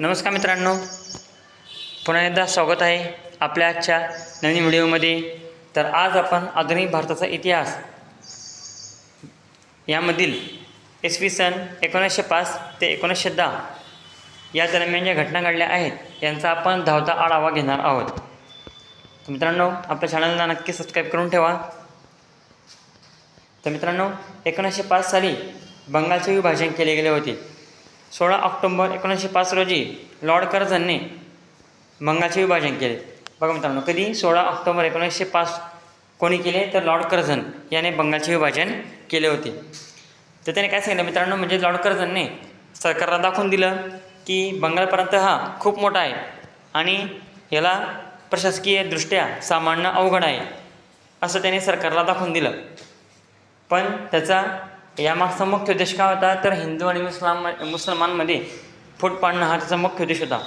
नमस्कार मित्रांनो. पुन्हा एकदा स्वागत आहे आपल्या आजच्या नवीन व्हिडिओमध्ये. तर आज आपण आधुनिक भारताचा इतिहास यामधील इसवी सन एकोणीसशे पाच ते एकोणीसशे दहा या दरम्यान ज्या घटना घडल्या आहेत यांचा आपण धावता आढावा घेणार आहोत. मित्रांनो आपल्या चॅनलला नक्की सबस्क्राईब करून ठेवा. तर मित्रांनो एकोणीसशे पाच साली बंगालचे विभाजन केले गेले होते. सोळा ऑक्टोंबर एकोणीसशे पाच रोजी लॉर्ड कर्झनने बंगालचे विभाजन केले. बघा मित्रांनो कधी? सोळा ऑक्टोबर एकोणीसशे पाच कोणी केले? तर लॉर्ड कर्झन याने बंगालचे विभाजन केले होते. तर त्याने काय सांगितलं मित्रांनो? म्हणजे लॉर्ड कर्झनने सरकारला दाखवून दिलं की बंगालपर्यंत हा खूप मोठा आहे आणि याला प्रशासकीयदृष्ट्या सामान्य अवघड आहे असं त्याने सरकारला दाखवून दिलं. पण त्याचा यामागचा मुख्य उद्देश काय होता? तर हिंदू आणि मुस्लाम मुसलमानमध्ये फूट पाडणं हा त्याचा मुख्य उद्देश होता.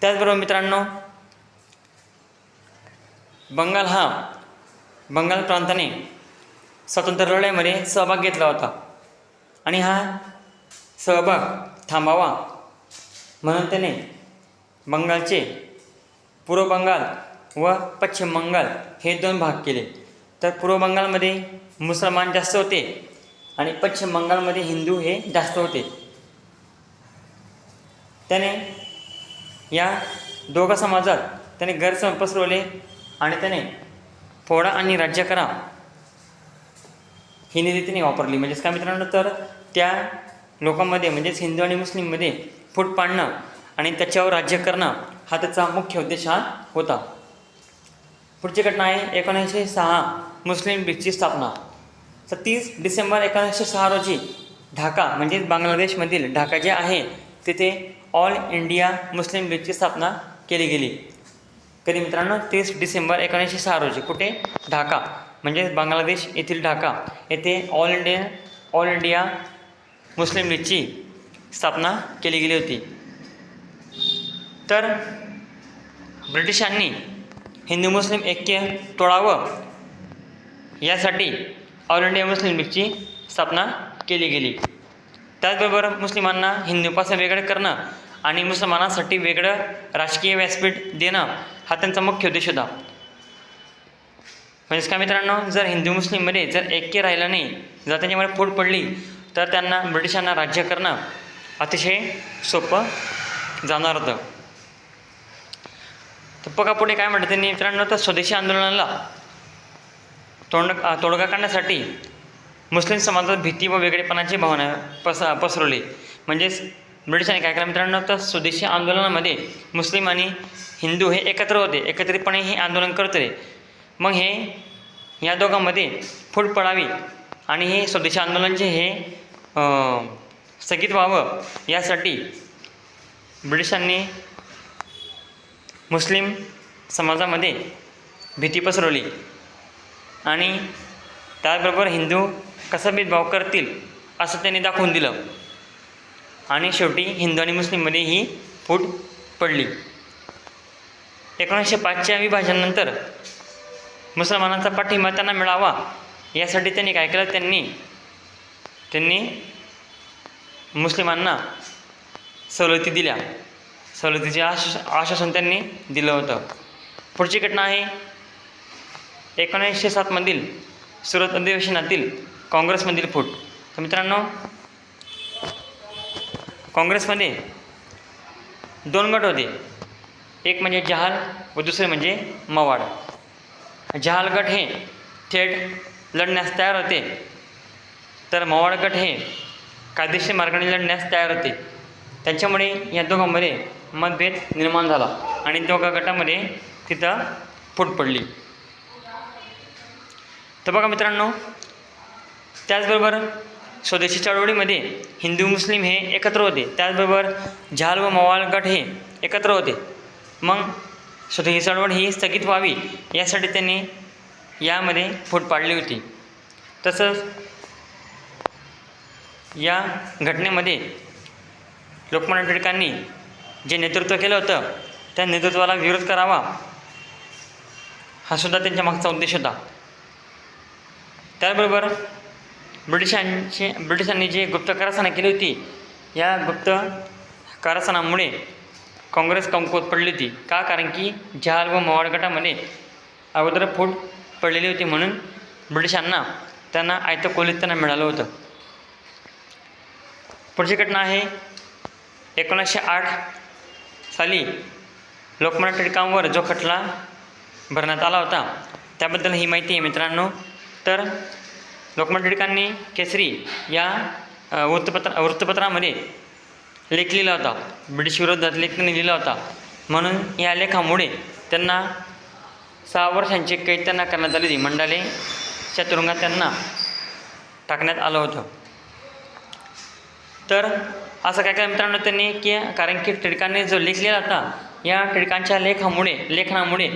त्याचबरोबर मित्रांनो बंगाल हा बंगाल प्रांताने स्वातंत्र्य लढाईमध्ये सहभाग घेतला होता. आणि हा सहभाग थांबावा म्हणून त्याने बंगालचे पूर्व बंगाल व पश्चिम बंगाल हे दोन भाग केले. तर पूर्व बंगालमध्ये मुसलमान जास्त होते. आणि पश्चिम बंगालमध्ये हिंदू हे जास्त होते. त्याने या दोघा समाजात त्याने गैरसमज पसरवले आणि त्याने फोडा आणि राज्य करा ही निधी त्याने वापरली. म्हणजेच काय मित्रांनो तर त्या लोकांमध्ये म्हणजेच हिंदू आणि मुस्लिममध्ये फूट पाडणं आणि त्याच्यावर राज्य करणं हा त्याचा मुख्य उद्देश हा होता. पुढची घटना आहे एकोणीसशे सहा मुस्लिम लीगची स्थापना. सत्तीस डिसेंबर एकोणीसशे सहा रोजी ढाका म्हणजेच बांगलादेशमधील ढाका जे आहे तिथे ऑल इंडिया मुस्लिम लीगची स्थापना केली गेली. कधी मित्रांनो? तीस डिसेंबर एकोणीसशे सहा रोजी. कुठे? ढाका म्हणजेच बांगलादेश येथील ढाका. येथे all India all India Muslim लीगची स्थापना केली गेली होती. तर ब्रिटिशांनी हिंदू मुस्लिम ऐक्य तोडावं यासाठी ऑल इंडिया मुस्लिम लीगची स्थापना केली गेली. त्याचबरोबर मुस्लिमांना हिंदूपासून वेगळं करणं आणि मुसलमानांसाठी वेगळं राजकीय व्यासपीठ देणं हा त्यांचा मुख्य उद्देश होता. म्हणजेच का मित्रांनो जर हिंदू मुस्लिममध्ये जर ऐक्य राहिलं नाही जर त्यांच्यामध्ये फूट पडली तर त्यांना ब्रिटिशांना राज्य करणं अतिशय सोपं जाणार होतं. तर बघा पुढे काय म्हणतात त्यांनी मित्रांनो तर स्वदेशी आंदोलनाला तोंड तोडगा काढण्यासाठी मुस्लिम समाजात भीती व वेगळेपणाची भावना पस पसरवली. म्हणजेच ब्रिटिशांनी काय केलं मित्रांनो? तर स्वदेशी आंदोलनामध्ये मुस्लिम आणि हिंदू हे एकत्र होते. एकत्रितपणे हे आंदोलन करते मग हे या दोघांमध्ये फूट पडावी आणि हे स्वदेशी आंदोलनचे हे स्थगित व्हावं यासाठी ब्रिटिशांनी मुस्लिम समाजामध्ये भीती पसरवली. आणि त्याचबरोबर हिंदू कसा भेदभाव करतील असं त्यांनी दाखवून दिलं. आणि शेवटी हिंदू आणि मुस्लिममध्ये ही फूट पडली. एकोणीसशे पाचच्या विभाजनानंतर मुसलमानांचा पाठिंबा त्यांना मिळावा यासाठी त्यांनी काय केलं? त्यांनी त्यांनी मुस्लिमांना सवलती दिल्या. सवलतीचे आश आश्वासन त्यांनी दिलं होतं. पुढची घटना आहे एकोणीसशे सातमधील सुरत अधिवेशनातील काँग्रेसमधील फूट. तर मित्रांनो काँग्रेसमध्ये दोन गट होते. एक म्हणजे जहाल व दुसरे म्हणजे मवाड. जहाल गट हे थेट लढण्यास तयार होते. तर मवाड गट हे कायदेशीर मार्गाने लढण्यास तयार होते. त्यांच्यामुळे या दोघांमध्ये मतभेद निर्माण झाला आणि दोघा गटामध्ये तिथं फूट पडली. तर बघा मित्रांनो त्याचबरोबर स्वदेशी चळवळीमध्ये हिंदू मुस्लिम हे एकत्र होते. त्याचबरोबर झाल व मवाळ गट हे एकत्र होते. मग स्वदेशी चळवळ ही स्थगित व्हावी यासाठी त्यांनी यामध्ये फूट पाडली होती. तसंच या घटनेमध्ये लोकमान्य टिळकांनी जे नेतृत्व केलं होतं त्या नेतृत्वाला विरोध करावा हा सुद्धा त्यांच्या मागचा उद्देश होता. त्याचबरोबर ब्रिटिशांचे ब्रिटिशांनी जे गुप्त कारस्थानं केली होती या गुप्त कारस्थानामुळे काँग्रेस कमकुवत पडली होती. का? कारण की जहाल व मवाळ गटामध्ये अगोदर फूट पडलेली होती म्हणून ब्रिटिशांना त्यांना आयतं कोलीत त्यांना मिळालं होतं. पुढची घटना आहे एकोणीसशे आठ साली लोकमान्य टिळकांवर जो खटला भरण्यात आला होता त्याबद्दल ही माहिती आहे मित्रांनो. तर लोकमान्य टिळकांनी केसरी या वृत्तपत्र वृत्तपत्रामध्ये लेख लिहिला होता. ब्रिटिश विरोधात लेख लिहिला होता. म्हणून या लेखामुळे त्यांना सहा वर्षांची कैद त्यांना करण्यात आली होती मंडालेच्या तुरुंगात त्यांना टाकण्यात आलं होतं. तर असं काय काय मित्रांनो त्यांनी की कारण की टिळकांनी जो लेख लिहिला होता या टिळकांच्या लेखामुळे लेखनामुळे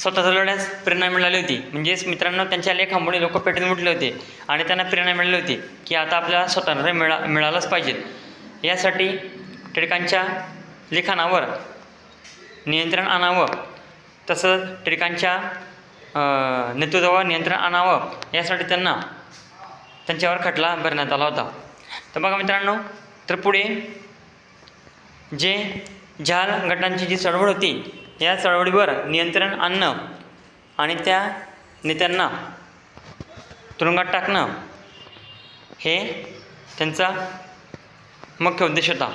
स्वतःचा लढ्यास प्रेरणा मिळाली होती. म्हणजेच मित्रांनो त्यांच्या लेखामुळे लोक पेटून उठले होते आणि त्यांना प्रेरणा मिळाली होती की आता आपल्याला स्वतंत्र मिळा मिळालंच पाहिजे यासाठी टिळकांच्या लिखाणावर नियंत्रण आणावं तसंच टिळकांच्या नेतृत्वावर नियंत्रण आणावं यासाठी त्यांना त्यांच्यावर खटला भरण्यात आला होता. तर बघा मित्रांनो तर पुढे जे झाल गटांची जी चळवळ होती या चळवळीवर नियंत्रण आणणं आणि त्या नेत्यांना तुरुंगात टाकणं हे त्यांचा मुख्य उद्देश होता.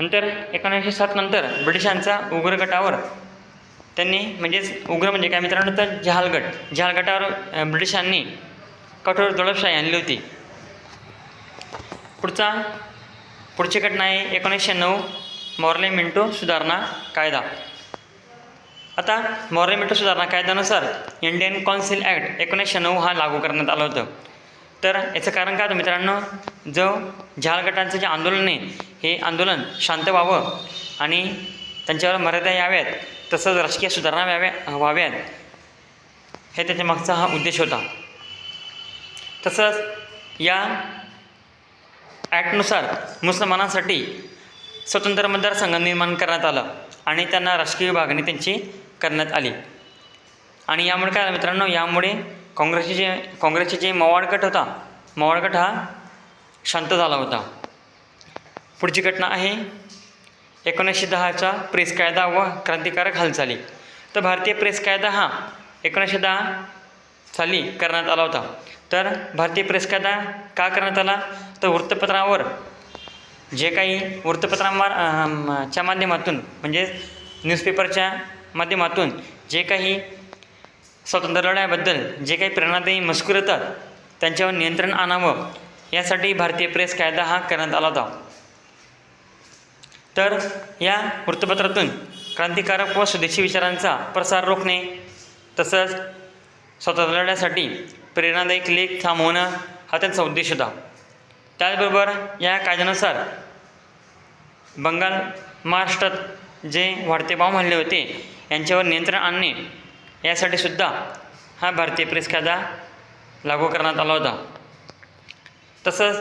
नंतर एकोणीसशे सात नंतर ब्रिटिशांचा उग्र गटावर त्यांनी म्हणजेच उग्र म्हणजे काय मित्रांनो? तर जहाल गट गटावर ब्रिटिशांनी कठोर दडपशाही आणली होती. पुढचा पुढची घटना आहे एकोणीसशे नऊ. मॉर्ले मिंटो सुधारणा कायदा. आता मॉर्ले मिंटो सुधारणा कायद्यानुसार इंडियन कौन्सिल ॲक्ट एकोणीसशे नऊ हा लागू करण्यात आलं होतं. तर याचं कारण काय होतं मित्रांनो? जो झाल गटांचं जे आंदोलन आहे हे आंदोलन शांत व्हावं आणि त्यांच्यावर मर्यादा याव्यात तसंच राजकीय सुधारणा व्हाव्या व्हाव्यात. हे त्याच्या मागचा हा उद्देश होता. तसंच या ॲक्टनुसार मुसलमानांसाठी स्वतंत्र मतदारसंघ निर्माण करण्यात आला आणि त्यांना राजकीय विभागणी त्यांची करण्यात आली. आणि यामुळे काय आलं मित्रांनो? यामुळे काँग्रेसचे जे काँग्रेसचे जे मवाळ गट होता मवाळ गट हा शांत झाला होता. पुढची घटना आहे एकोणीसशे दहाचा प्रेस कायदा व क्रांतिकारक हालचाली. तर भारतीय प्रेस कायदा हा एकोणीसशे दहा साली करण्यात आला होता. तर भारतीय प्रेस कायदा का करण्यात आला? तर वृत्तपत्रावर जे काही वृत्तपत्रांवर च्या माध्यमातून म्हणजे न्यूजपेपरच्या माध्यमातून जे काही स्वातंत्र्य लढ्याबद्दल जे काही प्रेरणादायी मजकूर येतात त्यांच्यावर नियंत्रण आणावं यासाठी भारतीय प्रेस कायदा हा करण्यात आला होता. तर या वृत्तपत्रातून क्रांतिकारक व स्वदेशी विचारांचा प्रसार रोखणे तसंच स्वातंत्र्य लढ्यासाठी प्रेरणादायक लेख थांबवणं हा त्यांचा उद्देश होता. त्याचबरोबर या कायद्यानुसार बंगाल महाराष्ट्रात जे वाढते भाव म्हणले होते यांच्यावर नियंत्रण आणणे यासाठी सुद्धा हा भारतीय प्रेस कायदा लागू करण्यात आला होता. तसंच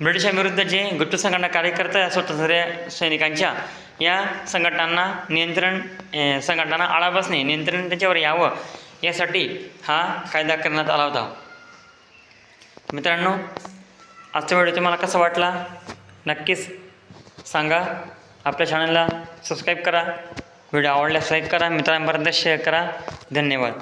ब्रिटिशांविरुद्ध जे गुप्त संघटना कार्यकर्ता स्वतंत्र सैनिकांच्या या संघटनांना नियंत्रण संघटनांना आळा बसणे नियंत्रण त्याच्यावर यावं यासाठी हा कायदा करण्यात आला होता. मित्रांनो आजचा व्हिडिओ तुम्हाला कसा वाटला? नक्कीच सांगा. आपल्या चॅनलला सबस्क्राईब करा. व्हिडिओ आवडल्यास लाईक करा. मित्रांपर्यंत शेअर करा. धन्यवाद.